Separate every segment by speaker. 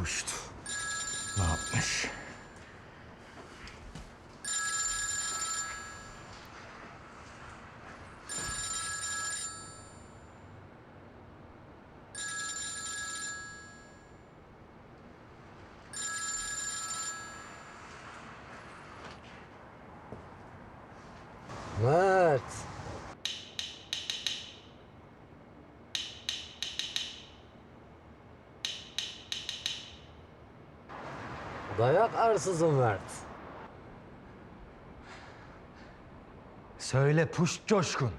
Speaker 1: puşt. Ne yapmış?
Speaker 2: Mert. Dayak arsızı Mert.
Speaker 1: Söyle puşt coşkun.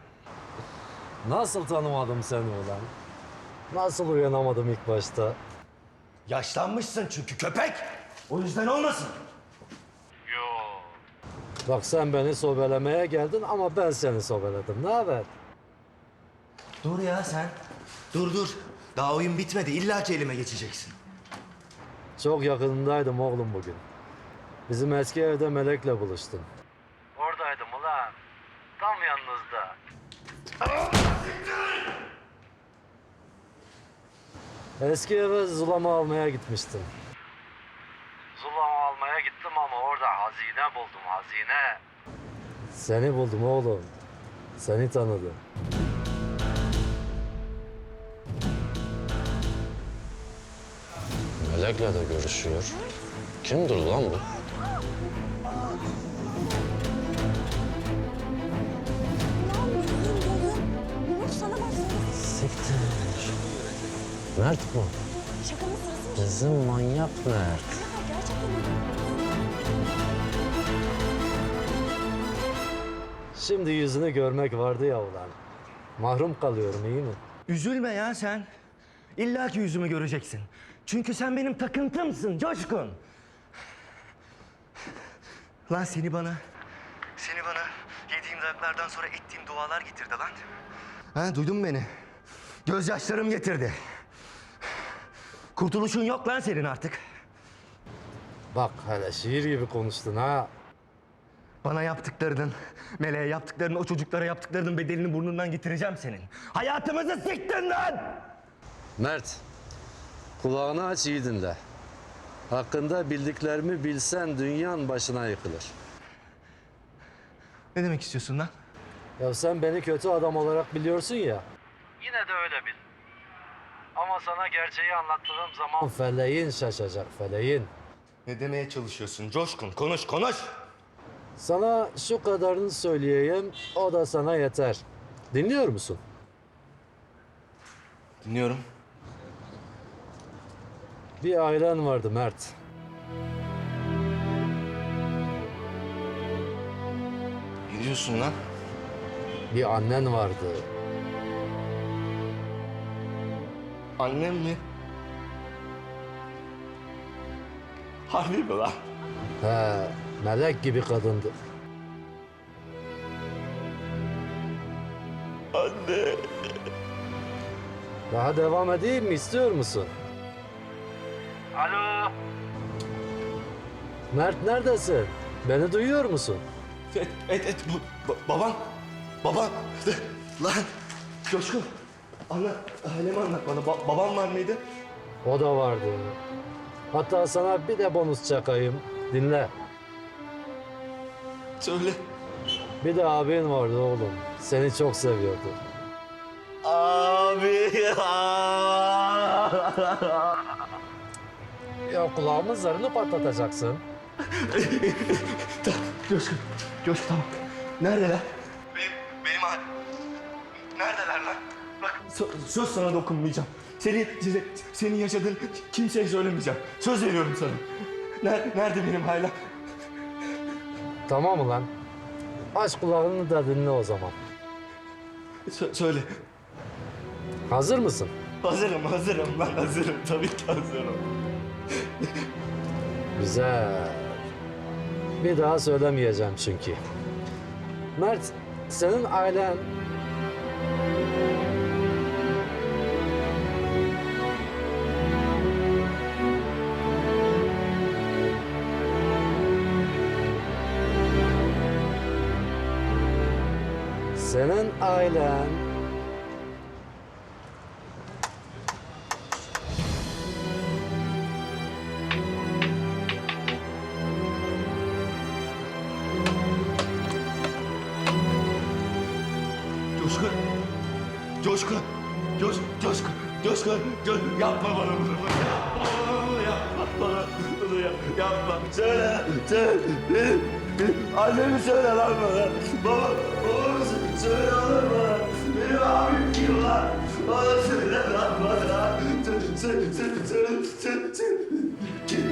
Speaker 2: Nasıl tanımadım seni ulan? Nasıl uyanamadım ilk başta?
Speaker 1: Yaşlanmışsın çünkü köpek. O yüzden olmasın.
Speaker 2: Bak sen beni sobelemeye geldin ama ben seni sobeledim. Ne haber?
Speaker 1: Dur ya sen. Dur dur. Daha oyun bitmedi. İlla ki elime geçeceksin.
Speaker 2: Çok yakınındaydım oğlum bugün. Bizim eski evde Melek'le buluştum. Oradaydım ulan. Tam yanınızda. Eski eve zulama almaya gitmiştim. Zulama almaya gittim ama orada hazine buldum, hazine. Seni buldum oğlum. Seni tanıdım.
Speaker 3: Melek'le de görüşüyor. Kimdir lan bu? Siktir. Mert bu.
Speaker 4: Şakanın sırası mı?
Speaker 3: Bizim manyak Mert.
Speaker 2: Şimdi yüzünü görmek vardı ya ulan. Mahrum kalıyorum iyi mi?
Speaker 1: Üzülme ya sen. İlla ki yüzümü göreceksin. Çünkü sen benim takıntımsın Coşkun. Lan seni bana... Seni bana yediğim dayaklardan sonra ettiğim dualar getirdi lan. Ha duydun mu beni? Gözyaşlarım getirdi. Kurtuluşun yok lan senin artık.
Speaker 2: Bak hele şiir gibi konuştun ha.
Speaker 1: Bana yaptıklarının, Meleğe yaptıklarının, o çocuklara yaptıklarının bedelini burnundan getireceğim senin. Hayatımızı siktin lan!
Speaker 2: Mert, kulağını aç iyi dinle. Hakkında bildiklerimi bilsen dünyan başına yıkılır.
Speaker 1: Ne demek istiyorsun lan?
Speaker 2: Ya sen beni kötü adam olarak biliyorsun ya. Yine de öyle bil. Ama sana gerçeği anlattığım zaman feleğin şaşacak feleğin.
Speaker 1: Ne demeye çalışıyorsun Coşkun? Konuş, konuş!
Speaker 2: Sana şu kadarını söyleyeyim, o da sana yeter. Dinliyor musun?
Speaker 1: Dinliyorum.
Speaker 2: Bir ailen vardı Mert.
Speaker 1: Ne diyorsun lan?
Speaker 2: Bir annen vardı.
Speaker 1: Annem mi? Harbi mi lan?
Speaker 2: He, melek gibi kadındı.
Speaker 1: Anne.
Speaker 2: Daha devam edeyim mi istiyor musun? Alo. Mert neredesin? Beni duyuyor musun?
Speaker 1: Et, et, et bu, ba- baban. Baban. Lan. Coşkun. Anlat, ailemi anlat bana. Ba- babam var mıydı?
Speaker 2: O da vardı. Hatta sana bir de bonus çakayım. Dinle.
Speaker 1: Söyle.
Speaker 2: Bir de abin vardı oğlum. Seni çok seviyordu.
Speaker 1: Abi.
Speaker 2: Ya kulağımın zarını patlatacaksın.
Speaker 1: Coşkun. Coşkun tamam. Neredeler? Benim, benim halim. Neredeler lan? Bak sö- söz sana dokunmayacağım. Seni, size, senin yaşadığın kimseye söylemeyeceğim. Söz veriyorum sana. Nerede, nerede benim hala?
Speaker 2: Tamam mı lan? Aç kulağını da dinle o zaman.
Speaker 1: Sö- söyle.
Speaker 2: Hazır mısın?
Speaker 1: Hazırım, hazırım lan hazırım. Tabii ki hazırım.
Speaker 2: Güzel. Bir daha söylemeyeceğim çünkü. Mert, senin ailen... Senin ailen
Speaker 1: Coşkun. Coş, coşkun. Coşkun. Coşkun. Yapma bana bunu. Yapma bana bunu. Yapma bana bunu. Yap, yapma. Söyle. Söyle. Benim, benim annemi söyle lan bana. Baba, babamı söyle lan bana. Benim abim kim lan? Bana söyle lan bana. Söyle, söyle, söyle, söyle, söyle, söyle.